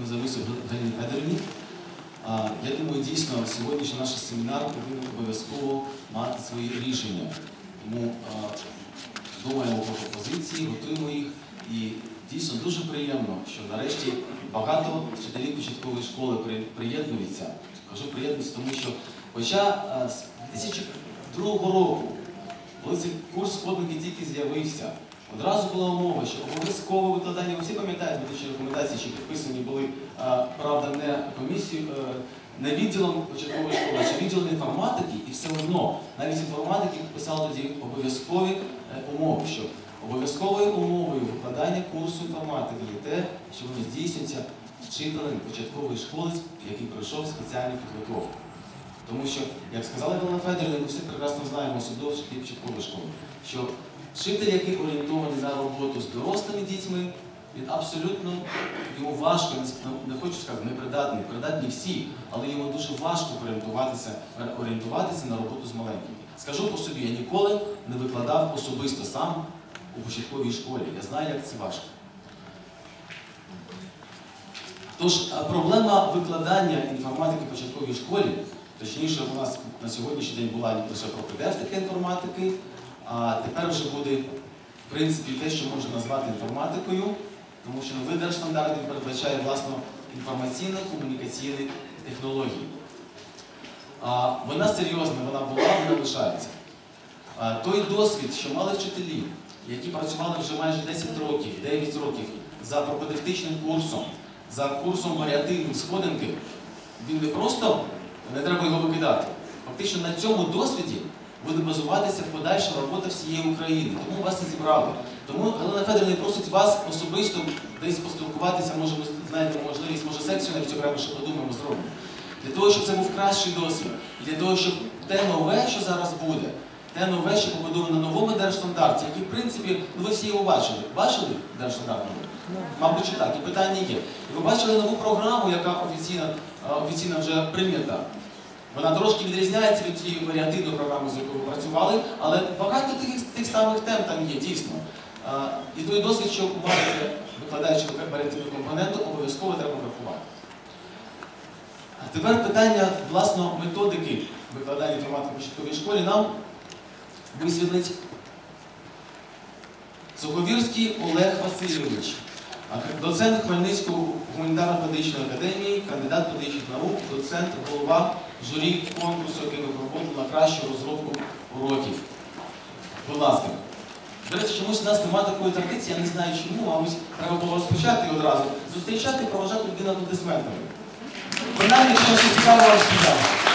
ми зависив Галині Федорівні. Я думаю, дійсно, сьогоднішній наш семінар повинен обов'язково мати свої рішення. Тому думаємо про пропозиції, готуємо їх. І дійсно дуже приємно, що нарешті багато вчителів початкової школи приєднуються. Кажу приєднуються, тому що хоча з 2002 року, коли цей курс сходники тільки з'явився, одразу була умова, що обов'язкове викладання, ви всі пам'ятаєте, медичні рекомендації, що підписані були, правда, не комісією, е, не відділом початкової школи, чи відділом інформатики, і все одно навіть інформатики підписали тоді обов'язкові е, умови, що обов'язковою умовою викладання курсу інформатики є те, що воно здійснюється вчителем початкової школи, який пройшов спеціальну підготовку. Тому що, як сказала Галина Федорівна, ми всі прекрасно знаємо особливо вчителі початкової школи, що вчитель, який орієнтований на роботу з дорослими дітьми, він абсолютно йому важко, не- хочу сказати, непридатний, придатні всі, але йому дуже важко орієнтуватися, орієнтуватися на роботу з маленькими. Скажу по собі, я ніколи не викладав особисто сам у початковій школі. Я знаю, як це важко. Тож проблема викладання інформатики в початковій школі, точніше, у нас на сьогоднішній день була лише пропедевтика інформатики, а тепер вже буде в принципі те, що можна назвати інформатикою, тому що новий держстандарт передбачає власно інформаційно-комунікаційні технології. А, Вона серйозна, вона була, вона лишається. А, Той досвід, що мали вчителі, які працювали вже майже 10 років, 9 років за пропедевтичним курсом, за курсом варіативної сходинки, він не просто не треба його викидати. Фактично на цьому досвіді буде базуватися подальша робота всієї України. Тому вас і зібрали. Тому Галина Федорівна просить вас особисто десь поспілкуватися, може ми знайдемо можливість, може секцію навіть окремо що подумаємо, зробимо. Для того, щоб це був кращий досвід. Для того, щоб те нове, що зараз буде, те нове, що побудовано на новому держстандарті, який, в принципі, ну ви всі його бачили. Бачили держстандарт? Мабуть, що так, і питання є. І ви бачили нову програму, яка офіційно, е, офіційно вже прийнята. Вона трошки відрізняється від тієї варіативної програми, з якою ви працювали, але багато тих, тих самих тем там є, дійсно. Е, І той досвід, що маєте, викладаючи варіативну компоненту, обов'язково треба врахувати. А тепер питання власно методики викладання інформатики в початковій школі нам висвітлить Суховірський Олег Васильович, доцент Хмельницької гуманітарно-педагогічної академії, кандидат педагогічних наук, доцент, голова журі конкурсу, який ви проводили на кращу розробку уроків. Будь ласка. До чомусь у нас немає такої традиції, я не знаю чому, мабуть, треба було розпочати одразу. Зустрічати і проважати людину аплодисментами. Принаймні, щось цікаво розповідати.